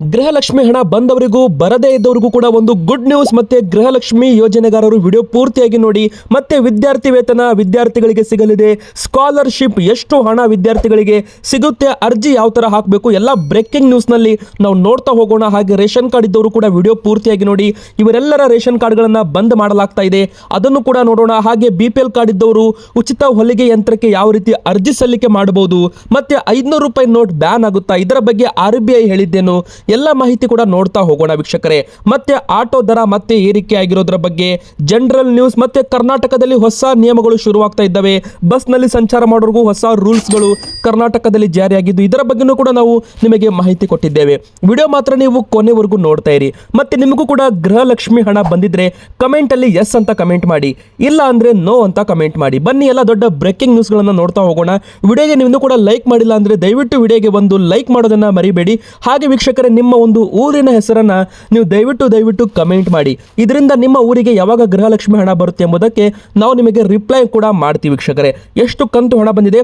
ಗೃಹಲಕ್ಷ್ಮಿ ಹಣ ಬಂದವರಿಗೂ, ಬರದೇ ಇದ್ದವರಿಗೂ ಕೂಡ ಒಂದು ಗುಡ್ ನ್ಯೂಸ್ ಮತ್ತೆ ಗೃಹಲಕ್ಷ್ಮಿ ಯೋಜನೆಗಾರರು ವಿಡಿಯೋ ಪೂರ್ತಿಯಾಗಿ ನೋಡಿ, ಮತ್ತೆ ವಿದ್ಯಾರ್ಥಿ ವೇತನ ವಿದ್ಯಾರ್ಥಿಗಳಿಗೆ ಸಿಗಲಿದೆ. ಸ್ಕಾಲರ್ಶಿಪ್ ಎಷ್ಟು ಹಣ ವಿದ್ಯಾರ್ಥಿಗಳಿಗೆ ಸಿಗುತ್ತೆ, ಅರ್ಜಿ ಯಾವ ತರ ಹಾಕಬೇಕು, ಎಲ್ಲ ಬ್ರೇಕಿಂಗ್ ನ್ಯೂಸ್ನಲ್ಲಿ ನಾವು ನೋಡ್ತಾ ಹೋಗೋಣ. ಹಾಗೆ ರೇಷನ್ ಕಾರ್ಡ್ ಇದ್ದವರು ಕೂಡ ವಿಡಿಯೋ ಪೂರ್ತಿಯಾಗಿ ನೋಡಿ, ಇವರೆಲ್ಲರ ರೇಷನ್ ಕಾರ್ಡ್ಗಳನ್ನು ಬಂದ್ ಮಾಡಲಾಗ್ತಾ ಇದೆ. ಅದನ್ನು ಕೂಡ ನೋಡೋಣ. ಹಾಗೆ ಬಿ ಪಿ ಎಲ್ ಕಾರ್ಡ್ ಇದ್ದವರು ಉಚಿತ ಹೊಲಿಗೆ ಯಂತ್ರಕ್ಕೆ ಯಾವ ರೀತಿ ಅರ್ಜಿ ಸಲ್ಲಿಕೆ ಮಾಡಬಹುದು. ಮತ್ತೆ ಐದುನೂರು ರೂಪಾಯಿ ನೋಟ್ ಬ್ಯಾನ್ ಆಗುತ್ತಾ, ಇದರ ಬಗ್ಗೆ ಆರ್ ಬಿ ಐ ಹೇಳಿದ್ದೇನು. ಎಲ್ಲ ಮಾಹಿತಿ ಕೂಡ ನೋಡ್ತಾ ಹೋಗೋಣ ವೀಕ್ಷಕರೇ. ಮತ್ತೆ ಆಟೋ ದರ ಮತ್ತೆ ಏರಿಕೆ ಆಗಿರೋದ್ರ ಬಗ್ಗೆ ಜನರಲ್ ನ್ಯೂಸ್ ಮತ್ತೆ ಕರ್ನಾಟಕದಲ್ಲಿ ಹೊಸ ನಿಯಮಗಳು ಶುರುವಾಗ್ತಾ ಇದ್ದಾವೆ. ಬಸ್ನಲ್ಲಿ ಸಂಚಾರ ಮಾಡೋರ್ಗೂ ಹೊಸ ರೂಲ್ಸ್ಗಳು ಕರ್ನಾಟಕದಲ್ಲಿ ಜಾರಿಯಾಗಿದ್ದು ಇದರ ಬಗ್ಗೆನೂ ಕೂಡ ನಾವು ನಿಮಗೆ ಮಾಹಿತಿ ಕೊಟ್ಟಿದ್ದೇವೆ. ವಿಡಿಯೋ ಮಾತ್ರ ನೀವು ಕೊನೆವರೆಗೂ ನೋಡ್ತಾ ಇರಿ. ಮತ್ತೆ ನಿಮಗೂ ಕೂಡ ಗೃಹಲಕ್ಷ್ಮಿ ಹಣ ಬಂದಿದ್ರೆ ಕಮೆಂಟ್ ಅಲ್ಲಿ ಎಸ್ ಅಂತ ಕಮೆಂಟ್ ಮಾಡಿ. ಇಲ್ಲ ಅಂದ್ರೆ ನೋ ಅಂತ ಕಮೆಂಟ್ ಮಾಡಿ. ಬನ್ನಿ ಎಲ್ಲ ದೊಡ್ಡ ಬ್ರೇಕಿಂಗ್ ನ್ಯೂಸ್ಗಳನ್ನು ನೋಡ್ತಾ ಹೋಗೋಣ. ವಿಡಿಯೋಗೆ ನೀವು ಕೂಡ ಲೈಕ್ ಮಾಡಿಲ್ಲ ಅಂದ್ರೆ ದಯವಿಟ್ಟು ವಿಡಿಯೋಗೆ ಒಂದು ಲೈಕ್ ಮಾಡೋದನ್ನ ಮರಿಬೇಡಿ. ಹಾಗೆ ವೀಕ್ಷಕರೇ ನಿಮ್ಮ ಒಂದು ಊರಿನ ಹೆಸರನ್ನ ನೀವು ದಯವಿಟ್ಟು ದಯವಿಟ್ಟು ಕಮೆಂಟ್ ಮಾಡಿ. ಇದರಿಂದ ನಿಮ್ಮ ಊರಿಗೆ ಯಾವಾಗ ಗೃಹಲಕ್ಷ್ಮಿ ಹಣ ಬರುತ್ತೆ ಎಂಬುದಕ್ಕೆ ನಾವು ನಿಮಗೆ ರಿಪ್ಲೈ ಕೂಡ ಮಾಡ್ತೀವಿ ವೀಕ್ಷಕರೇ. ಎಷ್ಟು ಕಂತು ಹಣ ಬಂದಿದೆ?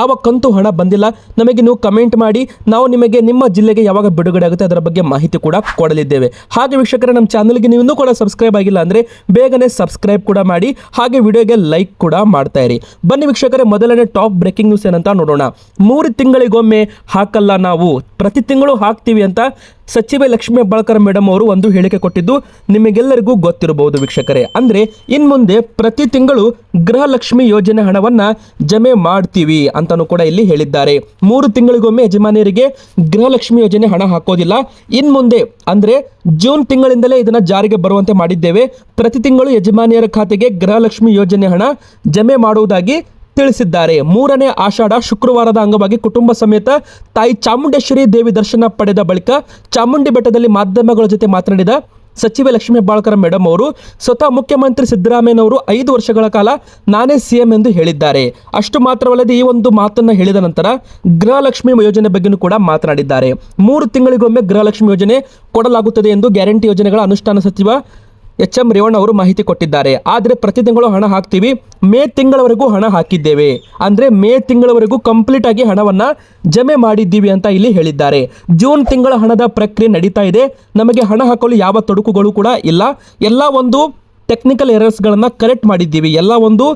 ಯಾವ ಕಂತು ಹಣ ಬಂದಿಲ್ಲ, ನಮಗೆ ನೀವು ಕಮೆಂಟ್ ಮಾಡಿ, ನಾವು ನಿಮಗೆ ನಿಮ್ಮ ಜಿಲ್ಲೆಗೆ ಯಾವಾಗ ಬಿಡುಗಡೆ ಆಗುತ್ತೆ ಅದರ ಬಗ್ಗೆ ಮಾಹಿತಿ ಕೂಡ ಕೊಡಲಿದ್ದೇವೆ. ಹಾಗೆ ವೀಕ್ಷಕರೇ, ನಮ್ಮ ಚಾನಲ್ಗೆ ನೀವು ಇನ್ನೂ ಕೂಡ ಸಬ್ಸ್ಕ್ರೈಬ್ ಆಗಿಲ್ಲ ಅಂದರೆ ಬೇಗನೆ ಸಬ್ಸ್ಕ್ರೈಬ್ ಕೂಡ ಮಾಡಿ, ಹಾಗೆ ವಿಡಿಯೋಗೆ ಲೈಕ್ ಕೂಡ ಮಾಡ್ತಾ ಇರಿ. ಬನ್ನಿ ವೀಕ್ಷಕರೇ, ಮೊದಲನೇ ಟಾಪ್ ಬ್ರೇಕಿಂಗ್ ನ್ಯೂಸ್ ಏನಂತ ನೋಡೋಣ. ಮೂರು ತಿಂಗಳಿಗೊಮ್ಮೆ ಹಾಕಲ್ಲ ನಾವು, ಪ್ರತಿ ತಿಂಗಳು ಹಾಕ್ತೀವಿ ಅಂತ ಸಚಿವೆ ಲಕ್ಷ್ಮೀ ಹೆಬ್ಬಾಳ್ಕರ್ ಮೇಡಮ್ ಅವರು ಒಂದು ಹೇಳಿಕೆ ಕೊಟ್ಟಿದ್ದು ನಿಮಗೆಲ್ಲರಿಗೂ ಗೊತ್ತಿರಬಹುದು ವೀಕ್ಷಕರೇ. ಅಂದ್ರೆ ಇನ್ ಮುಂದೆ ಪ್ರತಿ ತಿಂಗಳು ಗೃಹಲಕ್ಷ್ಮಿ ಯೋಜನೆ ಹಣವನ್ನ ಜಮೆ ಮಾಡ್ತೀವಿ ಅಂತಲೂ ಕೂಡ ಇಲ್ಲಿ ಹೇಳಿದ್ದಾರೆ. ಮೂರು ತಿಂಗಳಿಗೊಮ್ಮೆ ಯಜಮಾನಿಯರಿಗೆ ಗೃಹಲಕ್ಷ್ಮಿ ಯೋಜನೆ ಹಣ ಹಾಕೋದಿಲ್ಲ. ಇನ್ಮುಂದೆ ಅಂದ್ರೆ ಜೂನ್ ತಿಂಗಳಿಂದಲೇ ಇದನ್ನ ಜಾರಿಗೆ ಬರುವಂತೆ ಮಾಡಿದ್ದೇವೆ. ಪ್ರತಿ ತಿಂಗಳು ಯಜಮಾನಿಯರ ಖಾತೆಗೆ ಗೃಹಲಕ್ಷ್ಮಿ ಯೋಜನೆ ಹಣ ಜಮೆ ಮಾಡುವುದಾಗಿ ತಿಳಿಸಿದ್ದಾರೆ. ಮೂರನೇ ಆಷಾಢ ಶುಕ್ರವಾರದ ಅಂಗವಾಗಿ ಕುಟುಂಬ ಸಮೇತ ತಾಯಿ ಚಾಮುಂಡೇಶ್ವರಿ ದೇವಿ ದರ್ಶನ ಪಡೆದ ಬಳಿಕ ಚಾಮುಂಡಿ ಬೆಟ್ಟದಲ್ಲಿ ಮಾಧ್ಯಮಗಳ ಜೊತೆ ಮಾತನಾಡಿದ ಸಚಿವೆ ಲಕ್ಷ್ಮೀ ಹೆಬ್ಬಾಳ್ಕರ್ ಮೇಡಮ್ ಅವರು, ಸ್ವತಃ ಮುಖ್ಯಮಂತ್ರಿ ಸಿದ್ದರಾಮಯ್ಯನವರು ಐದು ವರ್ಷಗಳ ಕಾಲ ನಾನೇ ಸಿಎಂ ಎಂದು ಹೇಳಿದ್ದಾರೆ. ಅಷ್ಟು ಮಾತ್ರವಲ್ಲದೆ ಈ ಒಂದು ಮಾತನ್ನು ಹೇಳಿದ ನಂತರ ಗೃಹಲಕ್ಷ್ಮಿ ಯೋಜನೆ ಬಗ್ಗೆನೂ ಕೂಡ ಮಾತನಾಡಿದ್ದಾರೆ. ಮೂರು ತಿಂಗಳಿಗೊಮ್ಮೆ ಗೃಹಲಕ್ಷ್ಮಿ ಯೋಜನೆ ಕೊಡಲಾಗುತ್ತದೆ ಎಂದು ಗ್ಯಾರಂಟಿ ಯೋಜನೆಗಳ ಅನುಷ್ಠಾನ ಸಚಿವ ಎಚ್ ಎಂ ರೇವಣ್ಣ ಅವರು ಮಾಹಿತಿ ಕೊಟ್ಟಿದ್ದಾರೆ. ಆದರೆ ಪ್ರತಿ ತಿಂಗಳು ಹಣ ಹಾಕ್ತೀವಿ. ಮೇ ತಿಂಗಳವರೆಗೂ ಹಣ ಹಾಕಿದ್ದೇವೆ. ಅಂದ್ರೆ ಮೇ ತಿಂಗಳವರೆಗೂ ಕಂಪ್ಲೀಟ್ ಆಗಿ ಹಣವನ್ನ ಜಮೆ ಮಾಡಿದ್ದೀವಿ ಅಂತ ಇಲ್ಲಿ ಹೇಳಿದ್ದಾರೆ. ಜೂನ್ ತಿಂಗಳ ಹಣದ ಪ್ರಕ್ರಿಯೆ ನಡೀತಾ ಇದೆ. ನಮಗೆ ಹಣ ಹಾಕಲು ಯಾವ ತೊಡಕುಗಳು ಕೂಡ ಇಲ್ಲ. ಎಲ್ಲ ಒಂದು ಟೆಕ್ನಿಕಲ್ ಎರರ್ಸ್ಗಳನ್ನು ಕರೆಕ್ಟ್ ಮಾಡಿದ್ದೀವಿ. ಎಲ್ಲ ಒಂದು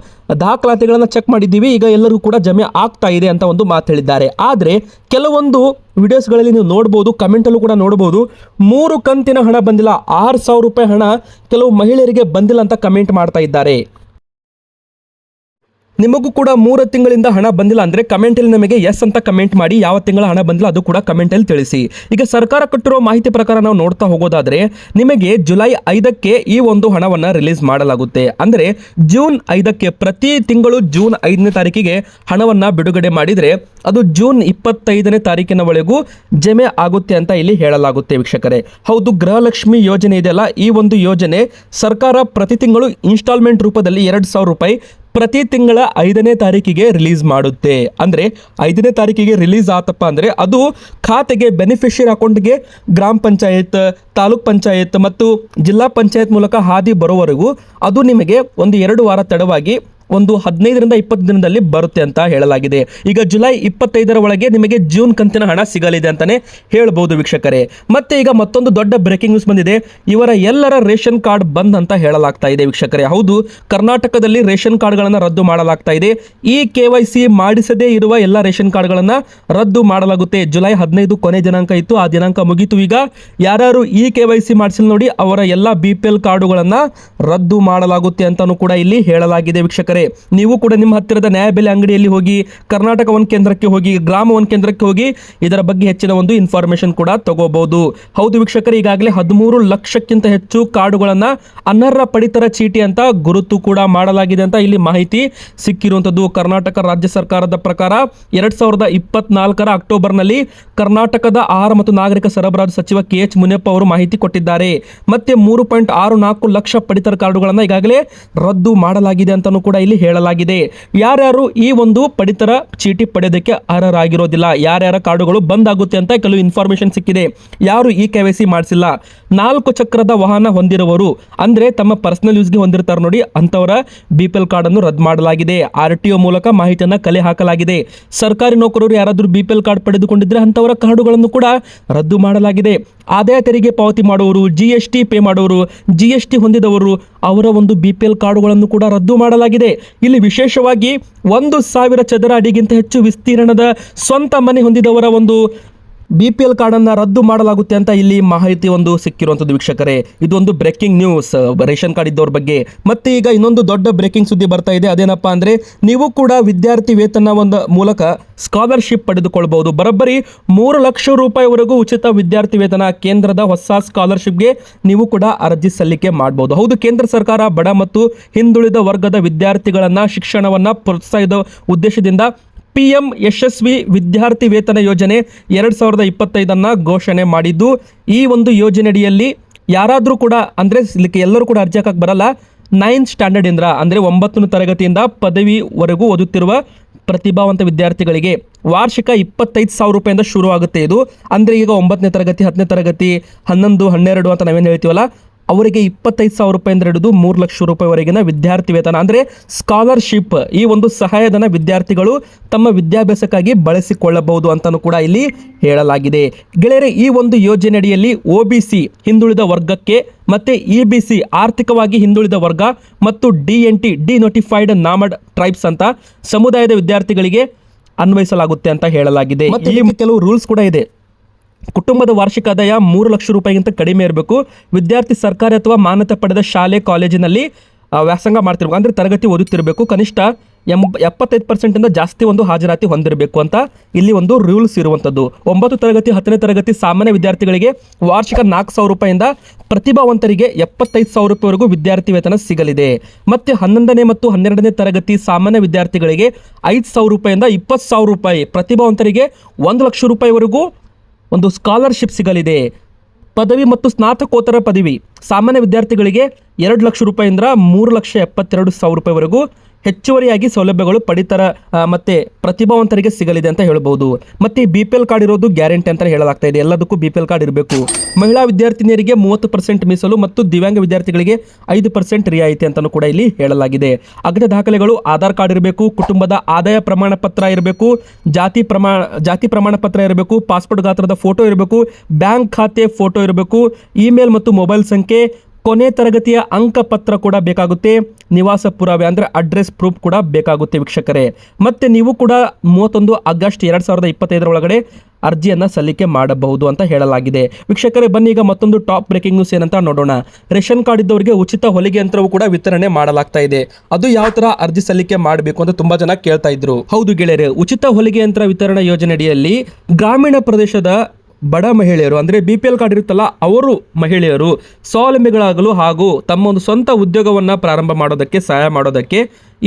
ದಾಖಲಾತಿಗಳನ್ನು ಚೆಕ್ ಮಾಡಿದ್ದೀವಿ. ಈಗ ಎಲ್ಲರೂ ಕೂಡ ಜಮೆ ಆಗ್ತಾ ಇದೆ ಅಂತ ಒಂದು ಮಾತು ಹೇಳಿದ್ದಾರೆ. ಆದರೆ ಕೆಲವೊಂದು ವಿಡಿಯೋಸ್ಗಳಲ್ಲಿ ನೀವು ನೋಡ್ಬೋದು ಕಮೆಂಟಲ್ಲೂ ಕೂಡ ನೋಡ್ಬೋದು, ಮೂರು ಕಂತಿನ ಹಣ ಬಂದಿಲ್ಲ, ಆರು ಸಾವಿರ ರೂಪಾಯಿ ಹಣ ಕೆಲವು ಮಹಿಳೆಯರಿಗೆ ಬಂದಿಲ್ಲ ಅಂತ ಕಮೆಂಟ್ ಮಾಡ್ತಾ ಇದ್ದಾರೆ. ನಿಮಗೂ ಕೂಡ ಮೂರು ತಿಂಗಳಿಂದ ಹಣ ಬಂದಿಲ್ಲ ಅಂದರೆ ಕಮೆಂಟಲ್ಲಿ ನಮಗೆ ಎಸ್ ಅಂತ ಕಮೆಂಟ್ ಮಾಡಿ ಯಾವ ತಿಂಗಳ ಹಣ ಬಂದಿಲ್ಲ ಅದು ಕೂಡ ಕಮೆಂಟಲ್ಲಿ ತಿಳಿಸಿ. ಈಗ ಸರ್ಕಾರ ಕೊಟ್ಟಿರೋ ಮಾಹಿತಿ ಪ್ರಕಾರ ನಾವು ನೋಡ್ತಾ ಹೋಗೋದಾದರೆ ನಿಮಗೆ ಜುಲೈ ಐದಕ್ಕೆ ಈ ಒಂದು ಹಣವನ್ನು ರಿಲೀಸ್ ಮಾಡಲಾಗುತ್ತೆ. ಅಂದರೆ ಜೂನ್ ಐದಕ್ಕೆ ಪ್ರತಿ ತಿಂಗಳು ಜೂನ್ ಐದನೇ ತಾರೀಕಿಗೆ ಹಣವನ್ನು ಬಿಡುಗಡೆ ಮಾಡಿದರೆ ಅದು ಜೂನ್ ಇಪ್ಪತ್ತೈದನೇ ತಾರೀಕಿನವರೆಗೂ ಜಮೆ ಆಗುತ್ತೆ ಅಂತ ಇಲ್ಲಿ ಹೇಳಲಾಗುತ್ತೆ ವೀಕ್ಷಕರೇ. ಹೌದು, ಗೃಹಲಕ್ಷ್ಮಿ ಯೋಜನೆ ಇದೆಯಲ್ಲ, ಈ ಒಂದು ಯೋಜನೆ ಸರ್ಕಾರ ಪ್ರತಿ ತಿಂಗಳು ಇನ್ಸ್ಟಾಲ್ಮೆಂಟ್ ರೂಪದಲ್ಲಿ ಎರಡು ಸಾವಿರ ರೂಪಾಯಿ ಪ್ರತಿ ತಿಂಗಳ ಐದನೇ ತಾರೀಕಿಗೆ ರಿಲೀಸ್ ಮಾಡುತ್ತೆ. ಅಂದರೆ ಐದನೇ ತಾರೀಕಿಗೆ ರಿಲೀಸ್ ಆತಪ್ಪ ಅಂದರೆ ಅದು ಖಾತೆಗೆ ಬೆನಿಫಿಷಿಯರಿ ಅಕೌಂಟ್ಗೆ ಗ್ರಾಮ ಪಂಚಾಯತ್, ತಾಲೂಕ್ ಪಂಚಾಯತ್ ಮತ್ತು ಜಿಲ್ಲಾ ಪಂಚಾಯತ್ ಮೂಲಕ ಹಾದಿ ಬರೋವರೆಗೂ ಅದು ನಿಮಗೆ ಒಂದು ಎರಡು ವಾರ ತಡವಾಗಿ ಒಂದು ಹದಿನೈದರಿಂದ ಇಪ್ಪತ್ತು ದಿನದಲ್ಲಿ ಬರುತ್ತೆ ಅಂತ ಹೇಳಲಾಗಿದೆ. ಈಗ ಜುಲೈ ಇಪ್ಪತ್ತೈದರ ಒಳಗೆ ನಿಮಗೆ ಜೂನ್ ಕಂತಿನ ಹಣ ಸಿಗಲಿದೆ ಅಂತಾನೆ ಹೇಳಬಹುದು ವೀಕ್ಷಕರೇ. ಮತ್ತೆ ಈಗ ಮತ್ತೊಂದು ದೊಡ್ಡ ಬ್ರೇಕಿಂಗ್ ನ್ಯೂಸ್ ಬಂದಿದೆ. ಇವರ ಎಲ್ಲರ ರೇಷನ್ ಕಾರ್ಡ್ ಬಂದ್ ಅಂತ ಹೇಳಲಾಗ್ತಾ ಇದೆ ವೀಕ್ಷಕರೇ. ಹೌದು, ಕರ್ನಾಟಕದಲ್ಲಿ ರೇಷನ್ ಕಾರ್ಡ್ಗಳನ್ನು ರದ್ದು ಮಾಡಲಾಗ್ತಾ ಇದೆ. ಈ ಕೆ ವೈ ಮಾಡಿಸದೇ ಇರುವ ಎಲ್ಲ ರೇಷನ್ ಕಾರ್ಡ್ಗಳನ್ನು ರದ್ದು ಮಾಡಲಾಗುತ್ತೆ. ಜುಲೈ ಹದಿನೈದು ಕೊನೆ ದಿನಾಂಕ ಇತ್ತು, ಆ ದಿನಾಂಕ ಮುಗಿತು. ಈಗ ಯಾರು ಈ ಕೆ ವೈ ನೋಡಿ, ಅವರ ಎಲ್ಲ ಬಿ ಪಿ ಎಲ್ ರದ್ದು ಮಾಡಲಾಗುತ್ತೆ ಅಂತಾನೂ ಕೂಡ ಇಲ್ಲಿ ಹೇಳಲಾಗಿದೆ ವೀಕ್ಷಕರೇ. ನೀವು ಕೂಡ ನಿಮ್ಮ ಹತ್ತಿರದ ನ್ಯಾಯಬೆಲೆ ಅಂಗಡಿಯಲ್ಲಿ ಹೋಗಿ, ಕರ್ನಾಟಕ ಒನ್ ಕೇಂದ್ರಕ್ಕೆ ಹೋಗಿ, ಗ್ರಾಮ ಒನ್ ಕೇಂದ್ರಕ್ಕೆ ಹೋಗಿ, ಇದರ ಬಗ್ಗೆ ಹೆಚ್ಚಿನ ಒಂದು ಇನ್ಫಾರ್ಮೇಶನ್ ಕೂಡ ತಗೋಬಹುದು. ಹೌದು ವೀಕ್ಷಕರು, ಈಗಾಗಲೇ ಹದಿಮೂರು ಲಕ್ಷಕ್ಕಿಂತ ಹೆಚ್ಚು ಕಾರ್ಡುಗಳನ್ನ ಅನರ್ಹ ಪಡಿತರ ಚೀಟಿ ಅಂತ ಗುರುತು ಕೂಡ ಮಾಡಲಾಗಿದೆ ಅಂತ ಇಲ್ಲಿ ಮಾಹಿತಿ ಸಿಕ್ಕಿರುವಂತದ್ದು. ಕರ್ನಾಟಕ ರಾಜ್ಯ ಸರ್ಕಾರದ ಪ್ರಕಾರ ಎರಡ್ ಸಾವಿರದ ಇಪ್ಪತ್ನಾಲ್ಕರ ಅಕ್ಟೋಬರ್ನಲ್ಲಿ ಕರ್ನಾಟಕದ ಆಹಾರ ಮತ್ತು ನಾಗರಿಕ ಸರಬರಾಜು ಸಚಿವ ಕೆ ಎಚ್ ಮುನಿಯಪ್ಪ ಅವರು ಮಾಹಿತಿ ಕೊಟ್ಟಿದ್ದಾರೆ. ಮತ್ತೆ ಮೂರು ಪಾಯಿಂಟ್ ಆರು ನಾಲ್ಕು ಲಕ್ಷ ಪಡಿತರ ಕಾರ್ಡುಗಳನ್ನು ಈಗಾಗಲೇ ರದ್ದು ಮಾಡಲಾಗಿದೆ ಅಂತಾನೂ ಕೂಡ ಇಲ್ಲಿ ಹೇಳಲಾಗಿದೆ. ಯಾರ್ಯಾರು ಈ ಒಂದು ಪಡಿತರ ಚೀಟಿ ಪಡೆಯೋದಕ್ಕೆ ಅರ್ಹರಾಗಿರೋದಿಲ್ಲ, ಯಾರ್ಯಾರ ಕಾರ್ಡುಗಳು ಬಂದ್ ಆಗುತ್ತೆ ಅಂತ ಕೆಲವು ಇನ್ಫಾರ್ಮೇಶನ್ ಸಿಕ್ಕಿದೆ. ಯಾರು ಈ ಕೆ ವೈ ಸಿ ಮಾಡಿಸಿಲ್ಲ? ನಾಲ್ಕು ಚಕ್ರದ ವಾಹನ ಹೊಂದಿರುವವರು, ಅಂದ್ರೆ ತಮ್ಮ ಪರ್ಸನಲ್ ಯೂಸ್ಗೆ ಹೊಂದಿರ್ತಾರೆ ನೋಡಿ ಅಂತವರ ಬಿ ಪಿ ಎಲ್ ಕಾರ್ಡ್ ಅನ್ನು ರದ್ದು ಮಾಡಲಾಗಿದೆ. ಆರ್ ಟಿ ಒ ಮೂಲಕ ಮಾಹಿತಿಯನ್ನು ಕಲೆ ಹಾಕಲಾಗಿದೆ. ಸರ್ಕಾರಿ ನೌಕರರು ಯಾರಾದರೂ ಬಿ ಪಿ ಎಲ್ ಕಾರ್ಡ್ ಪಡೆದುಕೊಂಡಿದ್ದರೆ ಅಂತವರ ಕಾರ್ಡುಗಳನ್ನು ಕೂಡ ರದ್ದು ಮಾಡಲಾಗಿದೆ. ಆದಾಯ ತೆರಿಗೆ ಪಾವತಿ ಮಾಡುವವರು ಜಿ ಎಸ್ ಟಿ ಪೇ ಮಾಡುವವರು ಜಿ ಎಸ್ ಟಿ ಹೊಂದಿದವರು, ಅವರ ಒಂದು ಬಿ ಪಿ ಎಲ್ ಕಾರ್ಡುಗಳನ್ನು ಕೂಡ ರದ್ದು ಮಾಡಲಾಗಿದೆ. ಇಲ್ಲಿ ವಿಶೇಷವಾಗಿ ಒಂದು ಸಾವಿರ ಚದರ ಅಡಿಗಿಂತ ಹೆಚ್ಚು ವಿಸ್ತೀರ್ಣದ ಸ್ವಂತ ಮನೆ ಹೊಂದಿದವರ ಒಂದು ಬಿ ಪಿ ಎಲ್ ಕಾರ್ಡನ್ನು ರದ್ದು ಮಾಡಲಾಗುತ್ತೆ ಅಂತ ಇಲ್ಲಿ ಮಾಹಿತಿ ಒಂದು ಸಿಕ್ಕಿರುವಂಥದ್ದು ವೀಕ್ಷಕರೇ. ಇದೊಂದು ಬ್ರೇಕಿಂಗ್ ನ್ಯೂಸ್ ರೇಷನ್ ಕಾರ್ಡ್ ಇದ್ದವ್ರ ಬಗ್ಗೆ. ಮತ್ತೆ ಈಗ ಇನ್ನೊಂದು ದೊಡ್ಡ ಬ್ರೇಕಿಂಗ್ ಸುದ್ದಿ ಬರ್ತಾ ಇದೆ. ಅದೇನಪ್ಪ ಅಂದ್ರೆ, ನೀವು ಕೂಡ ವಿದ್ಯಾರ್ಥಿ ವೇತನ ಒಂದು ಮೂಲಕ ಸ್ಕಾಲರ್ಶಿಪ್ ಪಡೆದುಕೊಳ್ಬಹುದು. ಬರೋಬ್ಬರಿ ಮೂರು ಲಕ್ಷ ರೂಪಾಯಿವರೆಗೂ ಉಚಿತ ವಿದ್ಯಾರ್ಥಿ ವೇತನ ಕೇಂದ್ರದ ಹೊಸ ಸ್ಕಾಲರ್ಶಿಪ್ಗೆ ನೀವು ಕೂಡ ಅರ್ಜಿ ಸಲ್ಲಿಕೆ ಮಾಡಬಹುದು. ಹೌದು, ಕೇಂದ್ರ ಸರ್ಕಾರ ಬಡ ಮತ್ತು ಹಿಂದುಳಿದ ವರ್ಗದ ವಿದ್ಯಾರ್ಥಿಗಳನ್ನು ಶಿಕ್ಷಣವನ್ನ ಪ್ರೋತ್ಸಾಹಿದ ಉದ್ದೇಶದಿಂದ ಪಿ ಎಂ ಯಶಸ್ವಿ ವಿದ್ಯಾರ್ಥಿ ವೇತನ ಯೋಜನೆ ಎರಡು ಸಾವಿರದ ಇಪ್ಪತ್ತೈದನ್ನು ಘೋಷಣೆ ಮಾಡಿದ್ದು, ಈ ಒಂದು ಯೋಜನೆಯಡಿಯಲ್ಲಿ ಯಾರಾದರೂ ಕೂಡ, ಅಂದರೆ ಇದಕ್ಕೆ ಎಲ್ಲರೂ ಕೂಡ ಅರ್ಜಿ ಹಾಕಕ್ಕೆ ಬರಲ್ಲ, ನೈನ್ತ್ ಸ್ಟ್ಯಾಂಡರ್ಡ್ ಇಂದ ಅಂದರೆ ಒಂಬತ್ತನೇ ತರಗತಿಯಿಂದ ಪದವಿವರೆಗೂ ಓದುತ್ತಿರುವ ಪ್ರತಿಭಾವಂತ ವಿದ್ಯಾರ್ಥಿಗಳಿಗೆ ವಾರ್ಷಿಕ ಇಪ್ಪತ್ತೈದು ಸಾವಿರ ರೂಪಾಯಿಂದ ಶುರುವಾಗುತ್ತೆ ಇದು. ಅಂದರೆ ಈಗ ಒಂಬತ್ತನೇ ತರಗತಿ, ಹತ್ತನೇ ತರಗತಿ, ಹನ್ನೊಂದು, ಹನ್ನೆರಡು ಅಂತ ನಾವೇನು ಹೇಳ್ತೀವಲ್ಲ ಅವರಿಗೆ ಇಪ್ಪತ್ತೈದು ಸಾವಿರ ರೂಪಾಯಿಂದ ಹಿಡಿದು ಮೂರು ಲಕ್ಷ ರೂಪಾಯಿವರೆಗಿನ ವಿದ್ಯಾರ್ಥಿ ವೇತನ. ಅಂದರೆ ಸ್ಕಾಲರ್ಶಿಪ್ ಈ ಒಂದು ಸಹಾಯಧನ ವಿದ್ಯಾರ್ಥಿಗಳು ತಮ್ಮ ವಿದ್ಯಾಭ್ಯಾಸಕ್ಕಾಗಿ ಬಳಸಿಕೊಳ್ಳಬಹುದು ಅಂತಲೂ ಕೂಡ ಇಲ್ಲಿ ಹೇಳಲಾಗಿದೆ. ಗೆಳೆಯರೆ ಈ ಒಂದು ಯೋಜನೆಯಡಿಯಲ್ಲಿ ಒ ಬಿ ಸಿ ಹಿಂದುಳಿದ ವರ್ಗಕ್ಕೆ ಮತ್ತೆ ಇ ಬಿ ಸಿ ಆರ್ಥಿಕವಾಗಿ ಹಿಂದುಳಿದ ವರ್ಗ ಮತ್ತು D N T denotified nomad tribes ಅಂತ ಸಮುದಾಯದ ವಿದ್ಯಾರ್ಥಿಗಳಿಗೆ ಅನ್ವಯಿಸಲಾಗುತ್ತೆ ಅಂತ ಹೇಳಲಾಗಿದೆ. ಕೆಲವು ರೂಲ್ಸ್ ಕೂಡ ಇದೆ. ಕುಟುಂಬದ ವಾರ್ಷಿಕ ಆದಾಯ ಮೂರು ಲಕ್ಷ ರೂಪಾಯಿಗಿಂತ ಕಡಿಮೆ ಇರಬೇಕು. ವಿದ್ಯಾರ್ಥಿ ಸರ್ಕಾರಿ ಅಥವಾ ಮಾನ್ಯತೆ ಪಡೆದ ಶಾಲೆ, ಕಾಲೇಜಿನಲ್ಲಿ ವ್ಯಾಸಂಗ ಮಾಡ್ತಿರ್ಬೇಕು. ಅಂದರೆ ತರಗತಿ ಓದುತ್ತಿರಬೇಕು. ಕನಿಷ್ಠ ಎಂ ಎಪ್ಪತ್ತೈದು ಪರ್ಸೆಂಟಿಂದ ಜಾಸ್ತಿ ಒಂದು ಹಾಜರಾತಿ ಹೊಂದಿರಬೇಕು ಅಂತ ಇಲ್ಲಿ ಒಂದು ರೂಲ್ಸ್ ಇರುವಂಥದ್ದು. ಒಂಬತ್ತು ತರಗತಿ, ಹತ್ತನೇ ತರಗತಿ ಸಾಮಾನ್ಯ ವಿದ್ಯಾರ್ಥಿಗಳಿಗೆ ವಾರ್ಷಿಕ ನಾಲ್ಕು ಸಾವಿರ ರೂಪಾಯಿಂದ ಪ್ರತಿಭಾವಂತರಿಗೆ ಎಪ್ಪತ್ತೈದು ಸಾವಿರ ರೂಪಾಯಿವರೆಗೂ ವಿದ್ಯಾರ್ಥಿ ವೇತನ ಸಿಗಲಿದೆ. ಮತ್ತು ಹನ್ನೊಂದನೇ ಮತ್ತು ಹನ್ನೆರಡನೇ ತರಗತಿ ಸಾಮಾನ್ಯ ವಿದ್ಯಾರ್ಥಿಗಳಿಗೆ ಐದು ಸಾವಿರ ರೂಪಾಯಿಂದ ಇಪ್ಪತ್ತು ಸಾವಿರ ರೂಪಾಯಿ ಪ್ರತಿಭಾವಂತರಿಗೆ ಒಂದು ಲಕ್ಷ ರೂಪಾಯಿವರೆಗೂ ಒಂದು ಸ್ಕಾಲರ್ಶಿಪ್ ಸಿಗಲಿದೆ. ಪದವಿ ಮತ್ತು ಸ್ನಾತಕೋತ್ತರ ಪದವಿ. ಸಾಮಾನ್ಯ ವಿದ್ಯಾರ್ಥಿಗಳಿಗೆ ಎರಡು ಲಕ್ಷ ರೂಪಾಯಿಂದ ಮೂರು ಲಕ್ಷ ಎಪ್ಪತ್ತೆರಡು ಸಾವಿರ ರೂಪಾಯಿವರೆಗೂ ಹೆಚ್ಚುವರಿಯಾಗಿ ಸೌಲಭ್ಯಗಳು ಪಡಿತರ ಮತ್ತೆ ಪ್ರತಿಭಾವಂತರಿಗೆ ಸಿಗಲಿದೆ ಅಂತ ಹೇಳಬಹುದು ಮತ್ತೆ ಬಿ ಪಿ ಎಲ್ ಕಾರ್ಡ್ ಇರೋದು ಗ್ಯಾರಂಟಿ ಅಂತ ಹೇಳಲಾಗ್ತಾ ಇದೆ. ಎಲ್ಲದಕ್ಕೂ ಬಿ ಪಿ ಎಲ್ ಕಾರ್ಡ್ ಇರಬೇಕು. ಮಹಿಳಾ ವಿದ್ಯಾರ್ಥಿನಿಯರಿಗೆ ಮೂವತ್ತು ಪರ್ಸೆಂಟ್ ಮೀಸಲು ಮತ್ತು ದಿವ್ಯಾಂಗ ವಿದ್ಯಾರ್ಥಿಗಳಿಗೆ ಐದು ಪರ್ಸೆಂಟ್ ರಿಯಾಯಿತಿ ಅಂತಲೂ ಕೂಡ ಇಲ್ಲಿ ಹೇಳಲಾಗಿದೆ. ಅಗತ್ಯ ದಾಖಲೆಗಳು, ಆಧಾರ್ ಕಾರ್ಡ್ ಇರಬೇಕು, ಕುಟುಂಬದ ಆದಾಯ ಪ್ರಮಾಣ ಪತ್ರ ಇರಬೇಕು, ಜಾತಿ ಪ್ರಮಾಣ ಜಾತಿ ಪ್ರಮಾಣ ಪತ್ರ ಇರಬೇಕು ಪಾಸ್ಪೋರ್ಟ್ ಗಾತ್ರದ ಫೋಟೋ ಇರಬೇಕು, ಬ್ಯಾಂಕ್ ಖಾತೆ ಫೋಟೋ ಇರಬೇಕು ಇಮೇಲ್ ಮತ್ತು ಮೊಬೈಲ್ ಸಂಖ್ಯೆ ಕೊನೆ ತರಗತಿಯ ಅಂಕಪತ್ರ ಕೂಡ ಬೇಕಾಗುತ್ತೆ. ನಿವಾಸ ಪುರಾವೆ ಅಂದರೆ ಅಡ್ರೆಸ್ ಪ್ರೂಫ್ ಕೂಡ ಬೇಕಾಗುತ್ತೆ ವೀಕ್ಷಕರೇ. ಮತ್ತೆ ನೀವು ಕೂಡ ಮೂವತ್ತೊಂದು ಆಗಸ್ಟ್ ಎರಡು ಸಾವಿರದ ಇಪ್ಪತ್ತೈದರ ಒಳಗಡೆ ಅರ್ಜಿಯನ್ನು ಸಲ್ಲಿಕೆ ಮಾಡಬಹುದು ಅಂತ ಹೇಳಲಾಗಿದೆ. ವೀಕ್ಷಕರೇ, ಬನ್ನಿ ಈಗ ಮತ್ತೊಂದು ಟಾಪ್ ಬ್ರೇಕಿಂಗ್ ನ್ಯೂಸ್ ಏನಂತ ನೋಡೋಣ. ರೇಷನ್ ಕಾರ್ಡ್ ಇದ್ದವರಿಗೆ ಉಚಿತ ಹೊಲಿಗೆ ಯಂತ್ರವು ಕೂಡ ವಿತರಣೆ ಮಾಡಲಾಗ್ತಾ ಇದೆ. ಅದು ಯಾವ ತರ ಅರ್ಜಿ ಸಲ್ಲಿಕೆ ಮಾಡಬೇಕು ಅಂತ ತುಂಬಾ ಜನ ಕೇಳ್ತಾ ಇದ್ರು. ಹೌದು ಗೆಳೆಯರೆ, ಉಚಿತ ಹೊಲಿಗೆ ಯಂತ್ರ ವಿತರಣಾ ಯೋಜನೆಯಡಿಯಲ್ಲಿ ಗ್ರಾಮೀಣ ಪ್ರದೇಶದ ಬಡ ಮಹಿಳೆಯರು, ಅಂದರೆ ಬಿ ಪಿ ಎಲ್ ಕಾರ್ಡ್ ಇರುತ್ತಲ್ಲ, ಅವರು ಮಹಿಳೆಯರು ಸ್ವಾವಲಂಬಿಗಳಾಗಲು ಹಾಗೂ ತಮ್ಮ ಒಂದು ಸ್ವಂತ ಉದ್ಯೋಗವನ್ನು ಪ್ರಾರಂಭ ಮಾಡೋದಕ್ಕೆ ಸಹಾಯ ಮಾಡೋದಕ್ಕೆ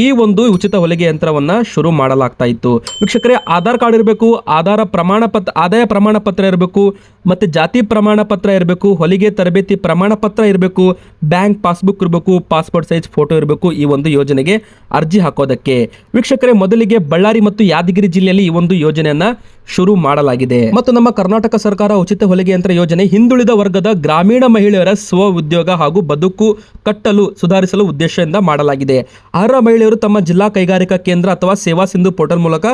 ಈ ಒಂದು ಉಚಿತ ಹೊಲಿಗೆ ಯಂತ್ರವನ್ನು ಶುರು ಮಾಡಲಾಗ್ತಾ ಇತ್ತು. ವೀಕ್ಷಕರೇ, ಆಧಾರ್ ಕಾರ್ಡ್ ಇರಬೇಕು, ಆಧಾರ ಪ್ರಮಾಣ ಪತ್ರ ಆದಾಯ ಪ್ರಮಾಣ ಪತ್ರ ಇರಬೇಕು, ಮತ್ತು ಜಾತಿ ಪ್ರಮಾಣ ಪತ್ರ ಇರಬೇಕು, ಹೊಲಿಗೆ ತರಬೇತಿ ಪ್ರಮಾಣ ಪತ್ರ ಇರಬೇಕು, ಬ್ಯಾಂಕ್ ಪಾಸ್ಬುಕ್ ಇರಬೇಕು, ಪಾಸ್ಪೋರ್ಟ್ ಸೈಜ್ ಫೋಟೋ ಇರಬೇಕು ಈ ಒಂದು ಯೋಜನೆಗೆ ಅರ್ಜಿ ಹಾಕೋದಕ್ಕೆ. ವೀಕ್ಷಕರೇ, ಮೊದಲಿಗೆ ಬಳ್ಳಾರಿ ಮತ್ತು ಯಾದಗಿರಿ ಜಿಲ್ಲೆಯಲ್ಲಿ ಈ ಒಂದು ಯೋಜನೆಯನ್ನ ಶುರು ಮಾಡಲಾಗಿದೆ. ಮತ್ತು ನಮ್ಮ ಕರ್ನಾಟಕ ಸರ್ಕಾರ ಉಚಿತ ಹೊಲಿಗೆ ಯಂತ್ರ ಯೋಜನೆ ಹಿಂದುಳಿದ ವರ್ಗದ ಗ್ರಾಮೀಣ ಮಹಿಳೆಯರ ಸ್ವ ಉದ್ಯೋಗ ಹಾಗೂ ಬದುಕು ಕಟ್ಟಲು ಸುಧಾರಿಸಲು ಉದ್ದೇಶದಿಂದ ಮಾಡಲಾಗಿದೆ. ಅರ್ಹ ಮಹಿಳೆಯರು ತಮ್ಮ ಜಿಲ್ಲಾ ಕೈಗಾರಿಕಾ ಕೇಂದ್ರ ಅಥವಾ ಸೇವಾ ಸಿಂಧು ಪೋರ್ಟಲ್ ಮೂಲಕ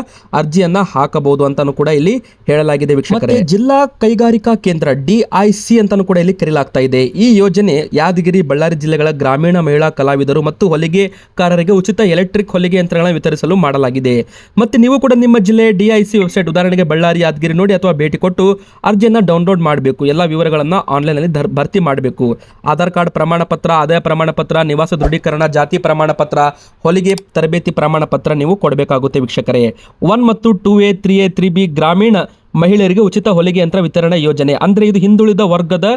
ಅರ್ಜಿಯನ್ನ ಹಾಕಬಹುದು ಅಂತಾನು ಕೂಡ ಇಲ್ಲಿ ಹೇಳಲಾಗಿದೆ ವೀಕ್ಷಕರೇ. ಜಿಲ್ಲಾ ಕೈಗಾರಿಕಾ ಕೇಂದ್ರ ಡಿಐಸಿ ಅಂತಾನು ಕೂಡ ಇಲ್ಲಿ ಕರೆಯಲಾಗ್ತಾ ಇದೆ. ಈ ಯೋಜನೆ ಯಾದಗಿರಿ, ಬಳ್ಳಾರಿ ಜಿಲ್ಲೆಗಳ ಗ್ರಾಮೀಣ ಮಹಿಳಾ ಕಲಾವಿದರು ಮತ್ತು ಹೊಲಿಗೆಕಾರರಿಗೆ ಉಚಿತ ಎಲೆಕ್ಟ್ರಿಕ್ ಹೊಲಿಗೆ ಯಂತ್ರಗಳನ್ನು ವಿತರಿಸಲು ಮಾಡಲಾಗಿದೆ. ಮತ್ತೆ ನೀವು ಕೂಡ ನಿಮ್ಮ ಜಿಲ್ಲೆ ಡಿಐಸಿ ವೆಬ್ಸೈಟ್ ಉದಾಹರಣೆಗೆ ಬಳ್ಳಾರಿ ಯಾದಗಿರಿ ನೋಡಿ ಅಥವಾ ಭೇಟಿ ಕೊಟ್ಟು ಅರ್ಜಿಯನ್ನು ಡೌನ್ಲೋಡ್ ಮಾಡಬೇಕು. ಎಲ್ಲ ವಿವರಗಳನ್ನು ಆನ್ಲೈನಲ್ಲಿ ಭರ್ತಿ ಮಾಡಬೇಕು. ಆಧಾರ್ ಕಾರ್ಡ್ ಪ್ರಮಾಣ ಪತ್ರ ಆದಾಯ ಪ್ರಮಾಣ ಪತ್ರ ನಿವಾಸ ದೃಢೀಕರಣ, ಜಾತಿ ಪ್ರಮಾಣ ಪತ್ರ ಹೊಲಿಗೆ ತರಬೇತಿ ಪ್ರಮಾಣ ಪತ್ರ ನೀವು ಕೊಡಬೇಕಾಗುತ್ತೆ ವೀಕ್ಷಕರೇ. ಒನ್ ಮತ್ತು two A, three A, three B ಗ್ರಾಮೀಣ ಮಹಿಳೆಯರಿಗೆ ಉಚಿತ ಹೊಲಿಗೆ ಯಂತ್ರ ವಿತರಣಾ ಯೋಜನೆ. ಅಂದರೆ ಇದು ಹಿಂದುಳಿದ ವರ್ಗದ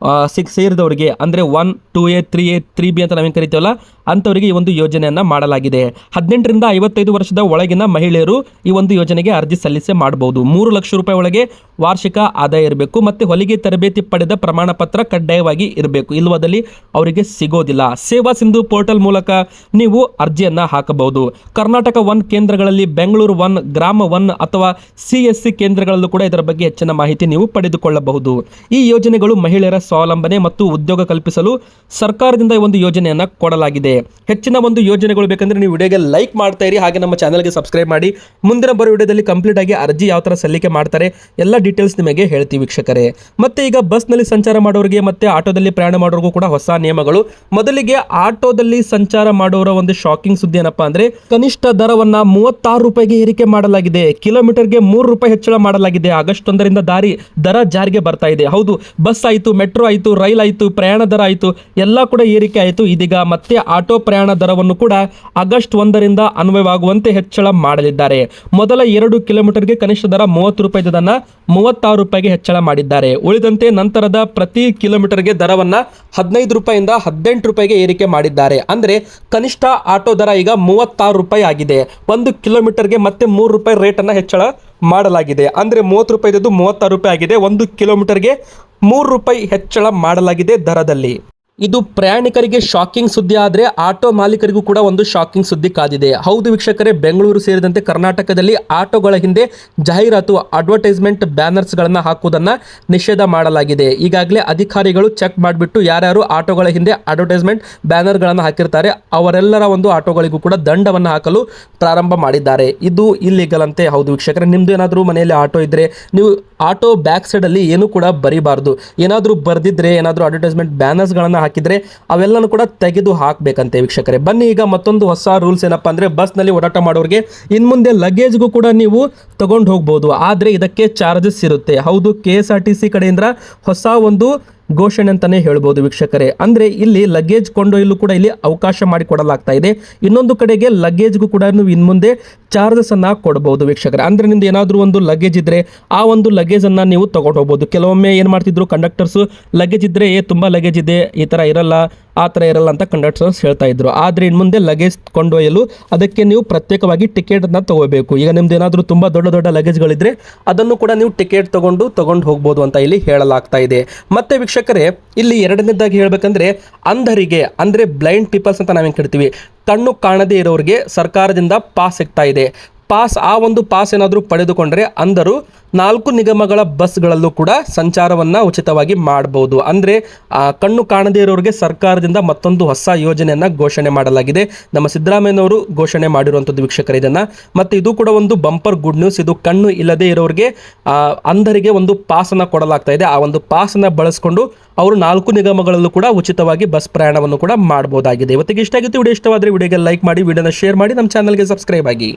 ಆ, ಸಿಕ್ ಸೇರಿದವರಿಗೆ ಅಂದರೆ one two A three A three B ಅಂತ ನಾವೇನು ಕರಿತೀವಲ್ಲ ಅಂಥವರಿಗೆ ಈ ಒಂದು ಯೋಜನೆಯನ್ನು ಮಾಡಲಾಗಿದೆ. ಹದಿನೆಂಟರಿಂದ ಐವತ್ತೈದು ವರ್ಷದ ಒಳಗಿನ ಮಹಿಳೆಯರು ಈ ಒಂದು ಯೋಜನೆಗೆ ಅರ್ಜಿ ಸಲ್ಲಿಸಿ ಮಾಡಬಹುದು ಮೂರು ಲಕ್ಷ ರೂಪಾಯಿ ಒಳಗೆ ವಾರ್ಷಿಕ ಆದಾಯ ಇರಬೇಕು ಮತ್ತು ಹೊಲಿಗೆ ತರಬೇತಿ ಪಡೆದ ಪ್ರಮಾಣ ಪತ್ರ ಕಡ್ಡಾಯವಾಗಿ ಇರಬೇಕು. ಇಲ್ಲವಾದಲ್ಲಿ ಅವರಿಗೆ ಸಿಗೋದಿಲ್ಲ. ಸೇವಾ ಸಿಂಧು ಪೋರ್ಟಲ್ ಮೂಲಕ ನೀವು ಅರ್ಜಿಯನ್ನು ಹಾಕಬಹುದು. ಕರ್ನಾಟಕ ಒನ್ ಕೇಂದ್ರಗಳಲ್ಲಿ ಬೆಂಗಳೂರು ಒನ್ ಗ್ರಾಮ ಒನ್ ಅಥವಾ ಸಿ ಎಸ್ ಸಿ ಕೇಂದ್ರಗಳಲ್ಲೂ ಕೂಡ ಇದರ ಬಗ್ಗೆ ಹೆಚ್ಚಿನ ಮಾಹಿತಿ ನೀವು ಪಡೆದುಕೊಳ್ಳಬಹುದು. ಈ ಯೋಜನೆಗಳು ಮಹಿಳೆಯರ ಸ್ವಾವಲಂಬನೆ ಮತ್ತು ಉದ್ಯೋಗ ಕಲ್ಪಿಸಲು ಸರ್ಕಾರದಿಂದ ಒಂದು ಯೋಜನೆಯನ್ನು ಕೊಡಲಾಗಿದೆ. ಹೆಚ್ಚಿನ ಒಂದು ಯೋಜನೆಗಳು ಬೇಕಂದ್ರೆ ನೀವು ವಿಡಿಯೋಗೆ ಲೈಕ್ ಮಾಡ್ತಾ ಇರಿ, ಹಾಗೆ ನಮ್ಮ ಚಾನಲ್ಗೆ ಸಬ್ಸ್ಕ್ರೈಬ್ ಮಾಡಿ. ಮುಂದಿನ ಬರೋ ವಿಡಿಯೋದಲ್ಲಿ ಕಂಪ್ಲೀಟ್ ಆಗಿ ಅರ್ಜಿ ಯಾವ ಥರ ಸಲ್ಲಿಕೆ ಮಾಡ್ತಾರೆ, ಎಲ್ಲ ಡೀಟೇಲ್ಸ್ ನಿಮಗೆ ಹೇಳ್ತೀವಿ ವೀಕ್ಷಕರೇ. ಮತ್ತೆ ಈಗ ಬಸ್ನಲ್ಲಿ ಸಂಚಾರ ಮಾಡೋರಿಗೆ ಮತ್ತೆ ಆಟೋದಲ್ಲಿ ಪ್ರಯಾಣ ಮಾಡೋರಿಗೂ ಕೂಡ ಹೊಸ ನಿಯಮಗಳು. ಮೊದಲಿಗೆ ಆಟೋದಲ್ಲಿ ಸಂಚಾರ ಮಾಡೋರ ಒಂದು ಶಾಕಿಂಗ್ ಸುದ್ದಿ ಏನಪ್ಪಾ ಅಂದ್ರೆ, ಕನಿಷ್ಠ ದರವನ್ನ ಮೂವತ್ತಾರು ರೂಪಾಯಿಗೆ ಏರಿಕೆ ಮಾಡಲಾಗಿದೆ. ಕಿಲೋಮೀಟರ್ಗೆ ಮೂರು ರೂಪಾಯಿ ಹೆಚ್ಚಳ ಮಾಡಲಾಗಿದೆ. ಆಗಸ್ಟ್ ಒಂದರಿಂದ ದಾರಿ ದರ ಜಾರಿಗೆ ಬರ್ತಾ ಇದೆ. ಹೌದು, ಬಸ್ ಆಯಿತು, ಮೆಟ್ರೋ ಆಯಿತು, ರೈಲ್ ಆಯಿತು, ಪ್ರಯಾಣ ದರ ಆಯಿತು, ಎಲ್ಲ ಕೂಡ ಏರಿಕೆ ಆಯಿತು. ಇದೀಗ ಮತ್ತೆ ಆಟೋ ಪ್ರಯಾಣ ದರವನ್ನು ಕೂಡ ಆಗಸ್ಟ್ ಒಂದರಿಂದ ಅನ್ವಯವಾಗುವಂತೆ ಹೆಚ್ಚಳ ಮಾಡಲಿದ್ದಾರೆ. ಮೊದಲ ಎರಡು ಕಿಲೋಮೀಟರ್ಗೆ ಕನಿಷ್ಠ ದರ ಮೂವತ್ತು ರೂಪಾಯಿ ಇದ್ದದನ್ನ ಮೂವತ್ತಾರು ರೂಪಾಯಿಗೆ ಹೆಚ್ಚಳ ಮಾಡಿದ್ದಾರೆ. ಉಳಿದಂತೆ ನಂತರದ ಪ್ರತಿ ಕಿಲೋಮೀಟರ್ಗೆ ದರವನ್ನು ಹದಿನೈದು ರೂಪಾಯಿಂದ ಹದಿನೆಂಟು ರೂಪಾಯಿಗೆ ಏರಿಕೆ ಮಾಡಿದ್ದಾರೆ. ಅಂದ್ರೆ ಕನಿಷ್ಠ ಆಟೋ ದರ ಈಗ ಮೂವತ್ತಾರು ರೂಪಾಯಿ ಆಗಿದೆ. ಒಂದು ಕಿಲೋಮೀಟರ್ಗೆ ಮತ್ತೆ ಮೂರು ರೂಪಾಯಿ ರೇಟನ್ನು ಹೆಚ್ಚಳ ಮಾಡಲಾಗಿದೆ. ಅಂದ್ರೆ ಮೂವತ್ತು ರೂಪಾಯಿ ಇದ್ದದ್ದು ಮೂವತ್ತಾರು ರೂಪಾಯಿ ಆಗಿದೆ. ಒಂದು ಕಿಲೋಮೀಟರ್ಗೆ ಮೂರು ರೂಪಾಯಿ ಹೆಚ್ಚಳ ಮಾಡಲಾಗಿದೆ ದರದಲ್ಲಿ. ಇದು ಪ್ರಯಾಣಿಕರಿಗೆ ಶಾಕಿಂಗ್ ಸುದ್ದಿ ಆದರೆ ಆಟೋ ಮಾಲೀಕರಿಗೂ ಕೂಡ ಒಂದು ಶಾಕಿಂಗ್ ಸುದ್ದಿ ಕಾದಿದೆ. ಹೌದು ವೀಕ್ಷಕರೇ, ಬೆಂಗಳೂರು ಸೇರಿದಂತೆ ಕರ್ನಾಟಕದಲ್ಲಿ ಆಟೋಗಳ ಹಿಂದೆ ಜಾಹೀರಾತು ಅಡ್ವರ್ಟೈಸ್ಮೆಂಟ್ ಬ್ಯಾನರ್ಸ್ಗಳನ್ನು ಹಾಕುವುದನ್ನು ನಿಷೇಧ ಮಾಡಲಾಗಿದೆ. ಈಗಾಗಲೇ ಅಧಿಕಾರಿಗಳು ಚೆಕ್ ಮಾಡಿಬಿಟ್ಟು ಯಾರ್ಯಾರು ಆಟೋಗಳ ಹಿಂದೆ ಅಡ್ವರ್ಟೈಸ್ಮೆಂಟ್ ಬ್ಯಾನರ್ಗಳನ್ನು ಹಾಕಿರ್ತಾರೆ, ಅವರೆಲ್ಲರ ಒಂದು ಆಟೋಗಳಿಗೂ ಕೂಡ ದಂಡವನ್ನು ಹಾಕಲು ಪ್ರಾರಂಭ ಮಾಡಿದ್ದಾರೆ. ಇದು ಇಲ್ಲಿಗಲ್ ಅಂತೆ ಹೌದು ವೀಕ್ಷಕರೇ. ನಿಮ್ದು ಏನಾದರೂ ಮನೆಯಲ್ಲಿ ಆಟೋ ಇದ್ದರೆ ನೀವು ಆಟೋ ಬ್ಯಾಕ್ ಸೈಡಲ್ಲಿ ಏನೂ ಕೂಡ ಬರಿಬಾರ್ದು. ಏನಾದರೂ ಬರ್ದಿದ್ರೆ, ಏನಾದರೂ ಅಡ್ವರ್ಟೈಸ್ಮೆಂಟ್ ಬ್ಯಾನರ್ಸ್ಗಳನ್ನು ಹಾಕಿದರೆ ಅವೆಲ್ಲನೂ ಕೂಡ ತೆಗೆದು ಹಾಕಬೇಕಂತೆ ವೀಕ್ಷಕರೇ. ಬನ್ನಿ ಈಗ ಮತ್ತೊಂದು ಹೊಸ ರೂಲ್ಸ್ ಏನಪ್ಪ ಅಂದರೆ ಬಸ್ನಲ್ಲಿ ಓಡಾಟ ಮಾಡೋರಿಗೆ ಇನ್ನು ಮುಂದೆ ಲಗೇಜ್ಗೂ ಕೂಡ ನೀವು ತಗೊಂಡು ಹೋಗ್ಬೋದು. ಆದರೆ ಇದಕ್ಕೆ ಚಾರ್ಜಸ್ ಇರುತ್ತೆ. ಹೌದು, K S R T C ಕಡೆಯಿಂದ ಹೊಸ ಒಂದು ಘೋಷಣೆ ಅಂತಾನೆ ಹೇಳ್ಬೋದು ವೀಕ್ಷಕರೇ. ಅಂದ್ರೆ ಇಲ್ಲಿ ಲಗೇಜ್ ಕೊಂಡೊಯ್ಯಲು ಕೂಡ ಇಲ್ಲಿ ಅವಕಾಶ ಮಾಡಿಕೊಡಲಾಗ್ತಾ ಇದೆ. ಇನ್ನೊಂದು ಕಡೆಗೆ ಲಗೇಜ್ಗೂ ಕೂಡ ನೀವು ಇನ್ನು ಮುಂದೆ ಚಾರ್ಜಸ್ ಅನ್ನ ಕೊಡಬಹುದು ವೀಕ್ಷಕರೇ. ಅಂದ್ರೆ ನಿಮ್ದು ಏನಾದರೂ ಒಂದು ಲಗೇಜ್ ಇದ್ರೆ ಆ ಒಂದು ಲಗೇಜ್ ಅನ್ನ ನೀವು ತಗೊಂಡು ಹೋಗ್ಬೋದು. ಕೆಲವೊಮ್ಮೆ ಏನು ಮಾಡ್ತಿದ್ರು ಕಂಡಕ್ಟರ್ಸ್ ಲಗೇಜ್ ಇದ್ರೆ ತುಂಬಾ ಲಗೇಜ್ ಇದೆ, ಈ ತರ ಇರಲ್ಲ ಆ ಥರ ಇರಲ್ಲ ಅಂತ ಕಂಡಕ್ಟರ್ಸ್ ಹೇಳ್ತಾ ಇದ್ರು. ಆದರೆ ಇನ್ನು ಮುಂದೆ ಲಗೇಜ್ ಕೊಂಡೊಯ್ಯಲು ಅದಕ್ಕೆ ನೀವು ಪ್ರತ್ಯೇಕವಾಗಿ ಟಿಕೆಟನ್ನು ತಗೋಬೇಕು. ಈಗ ನಿಮ್ದು ಏನಾದರೂ ತುಂಬ ದೊಡ್ಡ ದೊಡ್ಡ ಲಗೇಜ್ಗಳಿದ್ರೆ ಅದನ್ನು ಕೂಡ ನೀವು ಟಿಕೆಟ್ ತಗೊಂಡು ತಗೊಂಡು ಹೋಗ್ಬೋದು ಅಂತ ಇಲ್ಲಿ ಹೇಳಲಾಗ್ತಾ ಇದೆ. ಮತ್ತೆ ವೀಕ್ಷಕರೇ, ಇಲ್ಲಿ ಎರಡನೇದಾಗಿ ಹೇಳಬೇಕಂದ್ರೆ ಅಂಧರಿಗೆ, ಅಂದರೆ ಬ್ಲೈಂಡ್ ಪೀಪಲ್ಸ್ ಅಂತ ನಾವೇನು ಕೇಳ್ತೀವಿ ಕಣ್ಣು ಕಾಣದೇ ಇರೋರಿಗೆ ಸರ್ಕಾರದಿಂದ ಪಾಸ್ ಸಿಗ್ತಾ ಇದೆ. ಪಾಸ್, ಆ ಒಂದು ಪಾಸ್ ಏನಾದರೂ ಪಡೆದುಕೊಂಡರೆ ಅಂದರು ನಾಲ್ಕು ನಿಗಮಗಳ ಬಸ್ಗಳಲ್ಲೂ ಕೂಡ ಸಂಚಾರವನ್ನು ಉಚಿತವಾಗಿ ಮಾಡಬಹುದು ಅಂದರೆ ಕಣ್ಣು ಕಾಣದೇ ಇರೋರಿಗೆ ಸರ್ಕಾರದಿಂದ ಮತ್ತೊಂದು ಹೊಸ ಯೋಜನೆಯನ್ನು ಘೋಷಣೆ ಮಾಡಲಾಗಿದೆ. ನಮ್ಮ ಸಿದ್ದರಾಮಯ್ಯನವರು ಘೋಷಣೆ ಮಾಡಿರುವಂಥದ್ದು ವೀಕ್ಷಕರ ಇದನ್ನು. ಮತ್ತು ಇದು ಕೂಡ ಒಂದು ಬಂಪರ್ ಗುಡ್ ನ್ಯೂಸ್. ಇದು ಕಣ್ಣು ಇಲ್ಲದೆ ಇರೋರಿಗೆ ಅಂಧರಿಗೆ ಒಂದು ಪಾಸನ್ನು ಕೊಡಲಾಗ್ತಾ ಇದೆ. ಆ ಒಂದು ಪಾಸನ್ನು ಬಳಸ್ಕೊಂಡು ಅವರು ನಾಲ್ಕು ನಿಗಮಗಳಲ್ಲೂ ಕೂಡ ಉಚಿತವಾಗಿ ಬಸ್ ಪ್ರಯಾಣವನ್ನು ಕೂಡ ಮಾಡಬಹುದಾಗಿದೆ ಇವತ್ತಿಗೆ ಇಷ್ಟ ಆಗಿತ್ತು. ವಿಡಿಯೋ ಇಷ್ಟವಾದರೆ ವಿಡಿಯೋಗೆ ಲೈಕ್ ಮಾಡಿ, ವಿಡಿಯೋನ ಶೇರ್ ಮಾಡಿ, ನಮ್ಮ ಚಾನಲ್ಗೆ ಸಬ್ಸ್ಕ್ರೈಬ್ ಆಗಿ.